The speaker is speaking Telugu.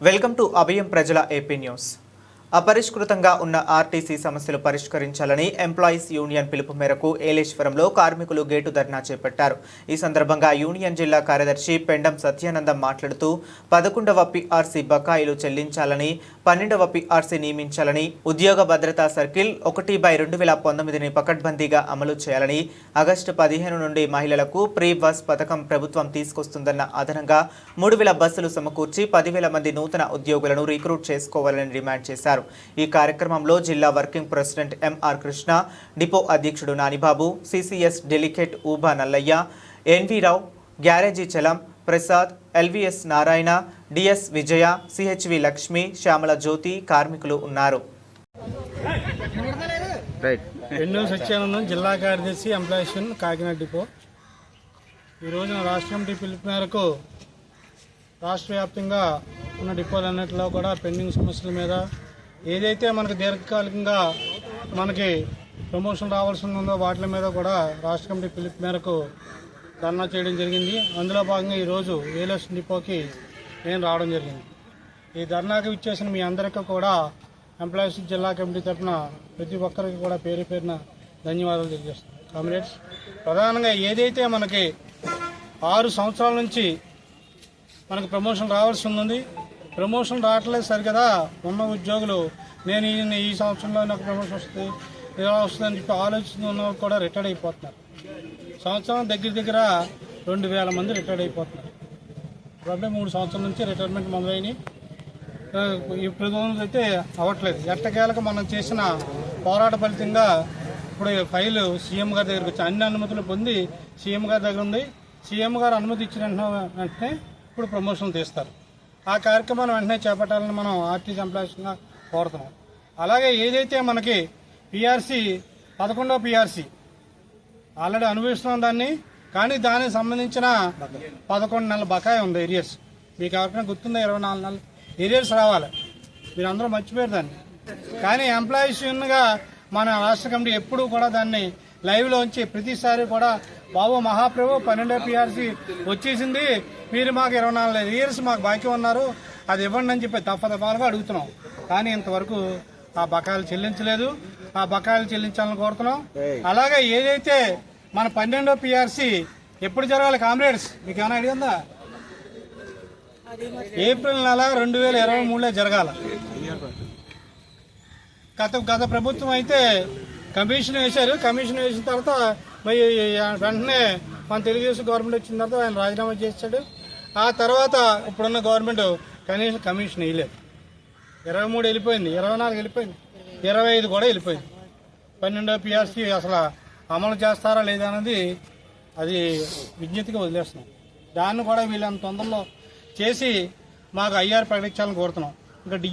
వెల్కమ్ టు అభయం ప్రజల ఏపీ న్యూస్ అపరిష్కృతంగా ఉన్న ఆర్టీసీ సమస్యలు పరిష్కరించాలని ఎంప్లాయీస్ యూనియన్ పిలుపు మేరకు ఏలేశ్వరంలో కార్మికులు గేటు ధర్నా చేపట్టారు. ఈ సందర్భంగా యూనియన్ జిల్లా కార్యదర్శి పెండం సత్యానందం మాట్లాడుతూ పదకొండవ పిఆర్సీ బకాయిలు చెల్లించాలని పన్నెండవ పిఆర్సీ నియమించాలని ఉద్యోగ భద్రతా సర్కిల్ ఒకటి బై రెండు వేల పంతొమ్మిదిని పకడ్బందీగా అమలు చేయాలని ఆగస్టు పదిహేను నుండి మహిళలకు ప్రీ బస్ పథకం ప్రభుత్వం తీసుకొస్తుందన్న అదనంగా మూడు వేల బస్సులు సమకూర్చి పదివేల మంది నూతన ఉద్యోగులను రిక్రూట్ చేసుకోవాలని డిమాండ్ చేశారు. ఈ కార్యక్రమంలో జిల్లా working president MR Krishna depot అధ్యక్షుడు Nanibabu CCS delegate ఊబా Nallayya NV Rao garage Chalam Prasad LVS Narayana DS Vijaya CHV Lakshmi Shyamala Jyothi కార్మికులు ఉన్నారు. రైట్. ఎన్నో సత్యానందం జిల్లా కార్యదర్శి ఎంప్లాయీస్ యూనియన్ కాకినాడ డిపో. ఈ రోజున రాష్ట్ర కమిటీ పిలుపు మేరకు రాష్ట్ర వ్యాప్తంగా ఉన్న డిపోలన్నింటిలో కూడా పెండింగ్ సమస్యల మీద ఏదైతే మనకు దీర్ఘకాలికంగా మనకి ప్రమోషన్ రావాల్సి ఉందో వాటి మీద కూడా రాష్ట్ర కమిటీ పిలుపు మేరకు ధర్నా చేయడం జరిగింది. అందులో భాగంగా ఈరోజు ఏలస్ డిపోకి నేను రావడం జరిగింది. ఈ ధర్నాకి ఇచ్చేసిన మీ అందరికీ కూడా ఎంప్లాయీస్ జిల్లా కమిటీ తరఫున ప్రతి ఒక్కరికి కూడా పేరు పేరున ధన్యవాదాలు తెలియజేస్తున్నాను. కామ్రేడ్స్ ప్రధానంగా ఏదైతే మనకి ఆరు సంవత్సరాల నుంచి మనకు ప్రమోషన్ రావాల్సి ఉంది ప్రమోషన్ రావట్లేదు సరికదా ఉన్న ఉద్యోగులు నేను ఈ ఈ సంవత్సరంలో నాకు ప్రమోషన్ వస్తుంది ఇలా వస్తుందని చెప్పి ఆలోచిస్తున్న కూడా రిటైర్డ్ అయిపోతున్నారు. సంవత్సరం దగ్గర దగ్గర రెండు వేల మంది రిటైర్డ్ అయిపోతున్నారు. రెండు మూడు సంవత్సరాల నుంచి రిటైర్మెంట్ మొదలైనవి ఈ ప్రతిరోజు అయితే అవ్వట్లేదు. ఎట్టకేలకు మనం చేసిన పోరాట ఫలితంగా ఇప్పుడు ఫైలు సీఎం గారి దగ్గరికి వచ్చి అన్ని అనుమతులు పొంది సీఎం గారి దగ్గర ఉంది. సీఎం గారు అనుమతి ఇచ్చిన వెంటనే ఇప్పుడు ప్రమోషన్ తీస్తారు. ఆ కార్యక్రమాన్ని వెంటనే చేపట్టాలని మనం ఆర్టీసీ ఎంప్లాయీస్గా కోరుతున్నాం. అలాగే ఏదైతే మనకి పిఆర్సీ పదకొండో పిఆర్సీ ఆల్రెడీ అనుభవిస్తున్నాం దాన్ని కానీ దానికి సంబంధించిన పదకొండు నెలల బకాయి ఉంది ఏరియర్స్ మీకు ఎవరికైనా గుర్తుందా? ఇరవై నాలుగు నెలలు. ఏరియర్స్ రావాలి. మీరు అందరూ మర్చిపోయారు దాన్ని. కానీ ఎంప్లాయీస్ యూనియన్గా మన రాష్ట్ర కమిటీ ఎప్పుడూ కూడా దాన్ని లైవ్లో ఉంచి ప్రతిసారి కూడా బాబు మహాప్రభు పన్నెండో పిఆర్సీ వచ్చేసింది. మీరు మాకు ఇరవై నాలుగు ఇయర్స్ మాకు బాకీ ఉన్నారు. అది ఇవ్వండి అని చెప్పి దఫా దఫాలుగా అడుగుతున్నాం. కానీ ఇంతవరకు ఆ బకాయిలు చెల్లించలేదు. ఆ బకాయిలు చెల్లించాలని కోరుతున్నాం. అలాగే ఏదైతే మన పన్నెండో పిఆర్సీ ఎప్పుడు జరగాలి కామ్రేడ్స్? మీకు ఏమైనా ఐడియా ఉందా? ఏప్రిల్ నెల రెండు వేల ఇరవై మూడులో జరగాల. గత గత ప్రభుత్వం అయితే కమిషన్ వేశారు. కమిషన్ వేసిన తర్వాత మరి వెంటనే మన తెలుగుదేశం గవర్నమెంట్ వచ్చిన తర్వాత ఆయన రాజీనామా చేశాడు. ఆ తర్వాత ఇప్పుడున్న గవర్నమెంట్ కనీసం కమిషన్ వేయలేదు. ఇరవై మూడు వెళ్ళిపోయింది ఇరవై నాలుగు వెళ్ళిపోయింది ఇరవై ఐదు కూడా వెళ్ళిపోయింది. పన్నెండో పిఆర్సీ అసలు అమలు చేస్తారా లేదా అనేది అది విజ్ఞతగా వదిలేస్తున్నాం. దాన్ని కూడా వీళ్ళంత తొందరలో చేసి మాకు ఐఆర్ ప్రకటించాలని కోరుతున్నాం. ఇంకా డి